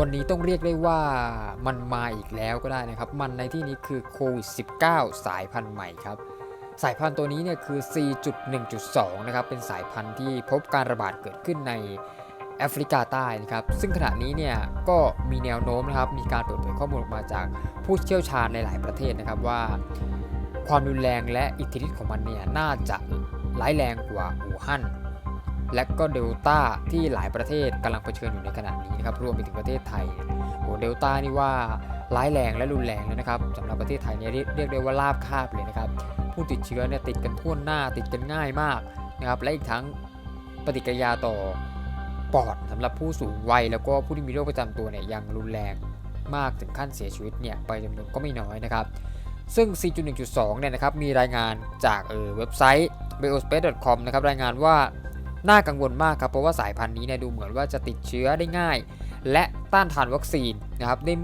วันนี้ต้องเรียกได้ว่ามันมาอีกแล้วก็ได้นะครับ มันในที่นี้คือโควิด -19 สายพันธุ์ใหม่ครับ สายพันธุ์ตัวนี้เนี่ยคือ4.1.2 นะครับ เป็นสายพันธุ์ที่พบการระบาดเกิดขึ้นในแอฟริกาใต้นะครับ ซึ่งขณะนี้เนี่ยก็มีแนวโน้มนะครับ มีการเปิดเผยข้อมูลออกมาจากผู้เชี่ยวชาญในหลายประเทศนะครับว่า ความรุนแรงและอิทธิฤทธิ์ของมันเนี่ยน่าจะร้ายแรงกว่าอู่ฮั่น และก็เดลต้าที่หลายประเทศกำลังเผชิญอยู่ในขณะนี้นะครับรวมไปถึงประเทศไทยโอ้เดลต้านี่ว่าร้ายแรงและรุนแรงเลยนะครับสำหรับประเทศไทยเนี่ยเรียกได้ว่าลาบคาบเลยนะครับผู้ติดเชื้อเนี่ยติดกันทั่วหน้าติดกันง่ายมากนะครับและอีกทั้งปฏิกิริยาต่อปอดสำหรับผู้สูงวัยแล้วก็ผู้ที่มีโรคประจำตัวเนี่ยยังรุนแรงมากถึงขั้นเสียชีวิตเนี่ยไปจำนวนก็ไม่น้อยนะครับซึ่ง 4.1.2 เนี่ยนะครับมีรายงานจากเออเว็บไซต์ biospace.com นะครับรายงานว่า น่ากังวลมากครับเพราะว่าสายพันธุ์นี้เนี่ยดูเหมือนว่าจะติดเชื้อได้ง่าย และต้านทานวัคซีนนะครับได้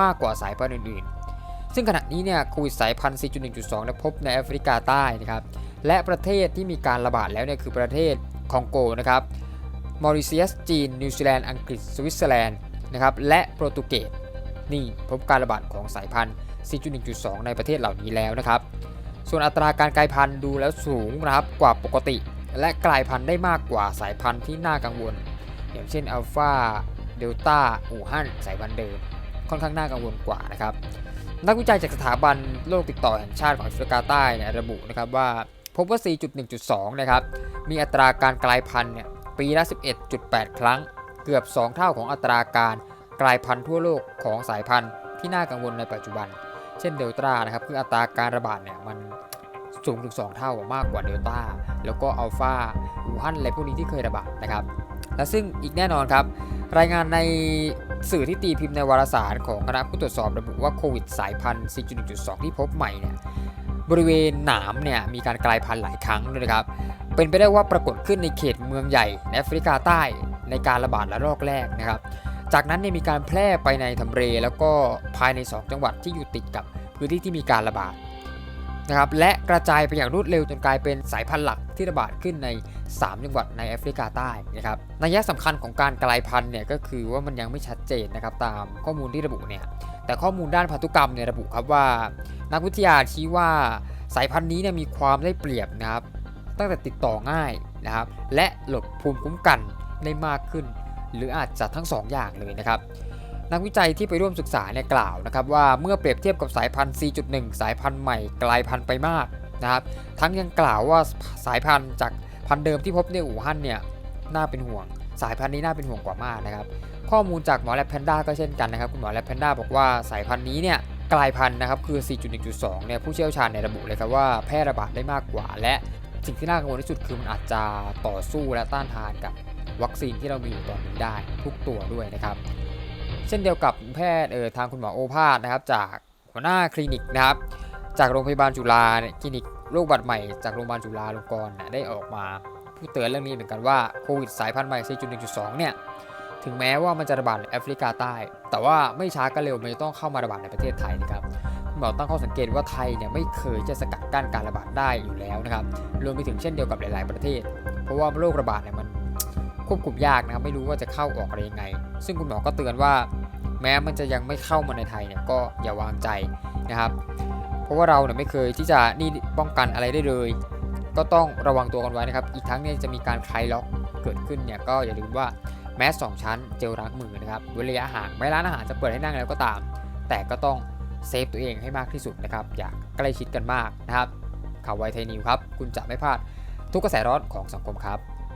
มากกว่าสายพันธุ์อื่นๆ ซึ่งขณะนี้เนี่ยโควิดสายพันธุ์ 4.1.2นี่ยพบในแอฟริกาใต้นะครับและประเทศที่มีการระบาดแล้วเนี่ยคือประเทศคองโกนะครับมอริเซียส จีน นิวซีแลนด์ อังกฤษ สวิตเซอร์แลนด์นะครับและโปรตุเกสนี่พบการระบาดของสายพันธุ์ 4.1.2 ในประเทศเหล่านี้แล้วนะครับ ส่วนอัตราการกลายพันธุ์ดูแล้วสูงนะครับกว่าปกติ และกลายพันธุ์ได้มากกว่าสายพันธุ์ที่น่ากังวล อย่างเช่นอัลฟาเดลต้าอู่ฮั่นสายพันธุ์เดิม ค่อนข้างน่ากังวลกว่านะครับ นักวิจัยจากสถาบันโรคติดต่อแห่งชาติของแอฟริกาใต้เนี่ยระบุนะครับว่าพบว่า 4.1.2 นะครับ มีอัตราการกลายพันธุ์เนี่ยปีละ 11.8 ครั้ง เกือบ 2 เท่าของอัตราการกลายพันธุ์ทั่วโลกของสายพันธุ์ที่น่ากังวลในปัจจุบัน เช่นเดลต้านะครับ คืออัตราการระบาดเนี่ยมัน สูงถึง 2 เท่ามากกว่าเดลต้าแล้วก็อัลฟาอูฮั่นอะไรพวกนี้ที่เคยระบาดนะครับ และซึ่งอีกแน่นอนครับ รายงานในสื่อที่ตีพิมพ์ในวารสารของคณะผู้ตรวจสอบระบุว่าโควิดสายพันธุ์ 4.1.2 ที่พบใหม่เนี่ยบริเวณหนามเนี่ยมีการกลายพันธุ์หลายครั้งเลยนะครับ เป็นไปได้ว่าปรากฏขึ้นในเขตเมืองใหญ่ในแอฟริกาใต้ในการระบาดระลอกแรกนะครับ จากนั้นเนี่ยมีการแพร่ไปในทำเรแล้วก็ภายใน 2 จังหวัดที่อยู่ติดกับพื้นที่ที่มีการระบาด นะครับและกระจายไปอย่างรวดเร็วจนกลายเป็นสายพันธุ์หลักที่ระบาดขึ้นใน 3 จังหวัดในแอฟริกาใต้นะครับนัยสำคัญของการกลายพันธุ์เนี่ยก็คือว่ามันยังไม่ชัดเจนนะครับตามข้อมูลที่ระบุเนี่ยแต่ข้อมูลด้านพันธุกรรมเนี่ยระบุครับว่า นักวิทยาชี้ว่าสายพันธุ์นี้เนี่ยมีความได้เปรียบนะครับตั้งแต่ติดต่อง่ายนะครับและหลบภูมิคุ้มกันได้มากขึ้น หรืออาจจะทั้ง2อย่างเลยนะครับ นักวิจัยที่ไปร่วมศึกษาเนี่ยกล่าวนะครับว่าเมื่อเปรียบเทียบกับสายพันธุ์4.1สายพันธุ์ใหม่กลายพันธุ์ไปมากนะครับ ทั้งยังกล่าวว่าสายพันธุ์จากพันธุ์เดิมที่พบในอู่ฮั่นเนี่ยน่าเป็นห่วง สายพันธุ์นี้น่าเป็นห่วงกว่ามากนะครับข้อมูลจากหมอแลบแพนด้าก็เช่นกันนะครับคุณหมอแลบแพนด้าบอกว่าสายพันธุ์นี้เนี่ยกลายพันธุ์นะครับคือ 4.1.2 เนี่ยผู้เชี่ยวชาญในระบุเลยครับว่าแพร่ระบาดได้มากกว่า และสิ่งที่น่ากังวลที่สุดคือมันอาจจะต่อสู้และต้านทานกับวัคซีนที่เรามีอยู่ตอนนี้ได้ทุกตัวด้วยนะครับ เช่นเดียวกับแพทย์เออทางคุณหมอโอภาสนะครับ จากหัวหน้าคลินิกนะครับ จากโรงพยาบาลจุฬาเนี่ยคลินิกโรคบัตรใหม่จากโรงพยาบาลจุฬาลงกรณ์เนี่ยได้ออกมาพูดเตือนเรื่องนี้เหมือนกันว่าโควิดสายพันธุ์ใหม่ 4.1.2 เนี่ยถึงแม้ว่ามันจะระบาดในแอฟริกาใต้ แต่ว่าไม่ช้าก็เร็วมันจะต้องเข้ามาระบาดในประเทศไทยนะครับคุณหมอตั้งข้อสังเกตว่าไทยเนี่ยไม่เคยจะสกัดกั้นการระบาดได้อยู่แล้วนะครับรวมไปถึงเช่นเดียวกับหลาย ๆ ประเทศ เพราะว่าโรคระบาดเนี่ยมัน ควบคุมยากนะครับไม่รู้ว่าจะเข้าออกอะไรยังไง ซึ่งคุณหมอก็เตือนว่า แม้มันจะยังไม่เข้ามาในไทยเนี่ยก็อย่าวางใจนะครับ เพราะว่าเราเนี่ยไม่เคยที่จะนี่ป้องกันอะไรได้เลย ก็ต้องระวังตัวกันไว้นะครับ อีกทั้งเนี่ยจะมีการคลายล็อกเกิดขึ้นเนี่ยก็อย่าลืมว่าแมสสองชั้นเจลล้างมือนะครับเว้นระยะห่างไม่ร้านอาหารจะเปิดให้นั่งแล้วก็ตาม แต่ก็ต้องเซฟตัวเองให้มากที่สุดนะครับ อย่าใกล้ชิดกันมากนะครับข่าวไวไทยนิวครับ คุณจะไม่พลาดทุกกระแสร้อนของสังคมครับ